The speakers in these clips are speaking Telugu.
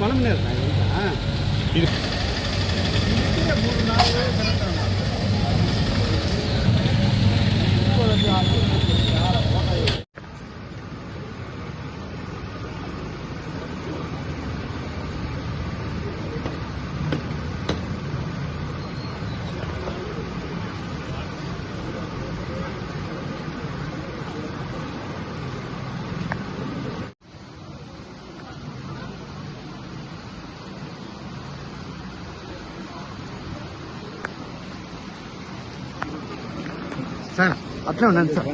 గంగాధరం ఈ సార్ అట్లే ఉండండి సార్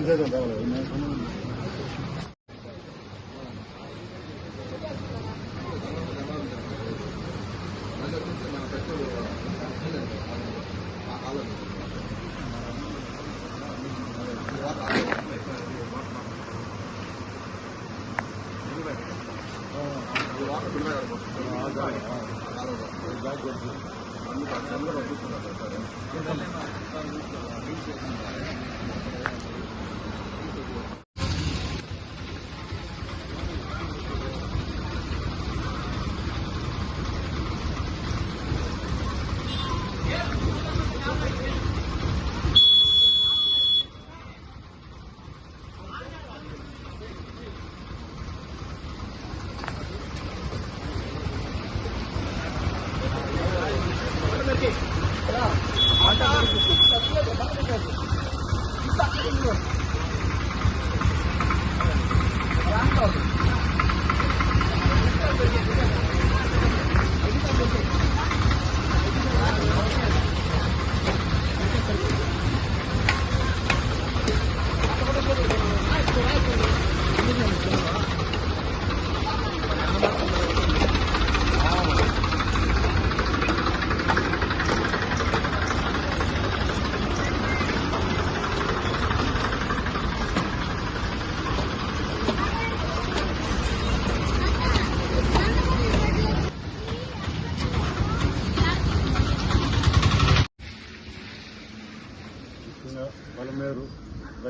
Thank you. కూడా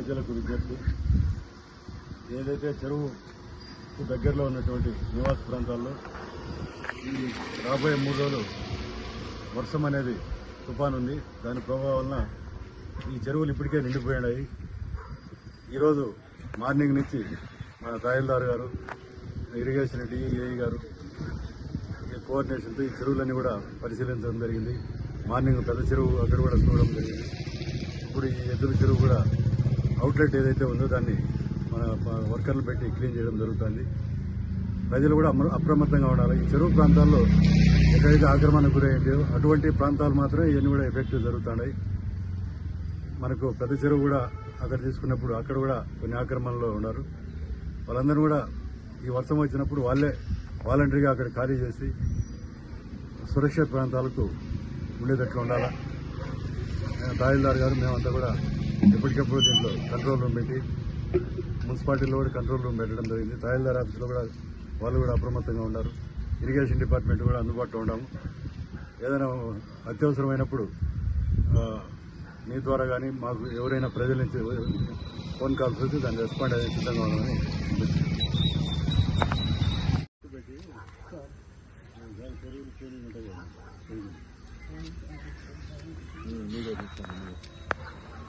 ప్రజలకు విజ్ఞప్తి. ఏదైతే చెరువుకు దగ్గరలో ఉన్నటువంటి నివాస ప్రాంతాల్లో ఈ రాబోయే మూడు రోజులు వర్షం అనేది తుఫాన్ ఉంది. దాని ప్రభావం వలన ఈ చెరువులు ఇప్పటికే నిండిపోయినాయి. ఈరోజు మార్నింగ్ నుంచి మన తహసీల్దార్ గారు ఇరిగేషన్ డిఈఏ గారు ఈ కోఆర్డినేషన్తో ఈ చెరువులన్నీ కూడా పరిశీలించడం జరిగింది. మార్నింగ్ పెద్ద చెరువు అక్కడ కూడా చూడడం జరిగింది. ఇప్పుడు ఈ ఎదురు చెరువు కూడా అవుట్లెట్ ఏదైతే ఉందో దాన్ని మన వర్కర్లు పెట్టి క్లీన్ చేయడం జరుగుతుంది. ప్రజలు కూడా అప్రమత్తంగా ఉండాలి. ఈ చెరువు ప్రాంతాల్లో ఎక్కడైతే ఆక్రమణకు గురయ్యాయో అటువంటి ప్రాంతాలు మాత్రమే ఇవన్నీ కూడా ఎఫెక్ట్ జరుగుతున్నాయి మనకు పెద్ద చెరువు కూడా అక్కడ తీసుకున్నప్పుడు అక్కడ కూడా కొన్ని ఆక్రమణలో ఉన్నారు. వాళ్ళందరూ కూడా ఈ వర్షం వచ్చినప్పుడు వాళ్ళే వాలంటరీగా అక్కడ ఖాళీ చేసి సురక్షిత ప్రాంతాలకు ఉండేటట్లు ఉండాలా? తహిల్దార్ తహసీల్దార్ గారు మేమంతా కూడా ఎప్పటికప్పుడు దీంట్లో కంట్రోల్ రూమ్ పెట్టి మున్సిపాలిటీలో కూడా కంట్రోల్ రూమ్ పెట్టడం జరిగింది. తహసీల్దార్ ఆఫీస్లో కూడా వాళ్ళు కూడా అప్రమత్తంగా ఉన్నారు. ఇరిగేషన్ డిపార్ట్మెంట్ కూడా అందుబాటులో ఉండము ఏదైనా అత్యవసరమైనప్పుడు మీ ద్వారా కానీ మాకు ఎవరైనా ప్రజల నుంచి ఫోన్ కాల్స్ వచ్చి దాన్ని రెస్పాండ్ అయ్యే సిద్ధంగా ఉన్నామని పెట్టి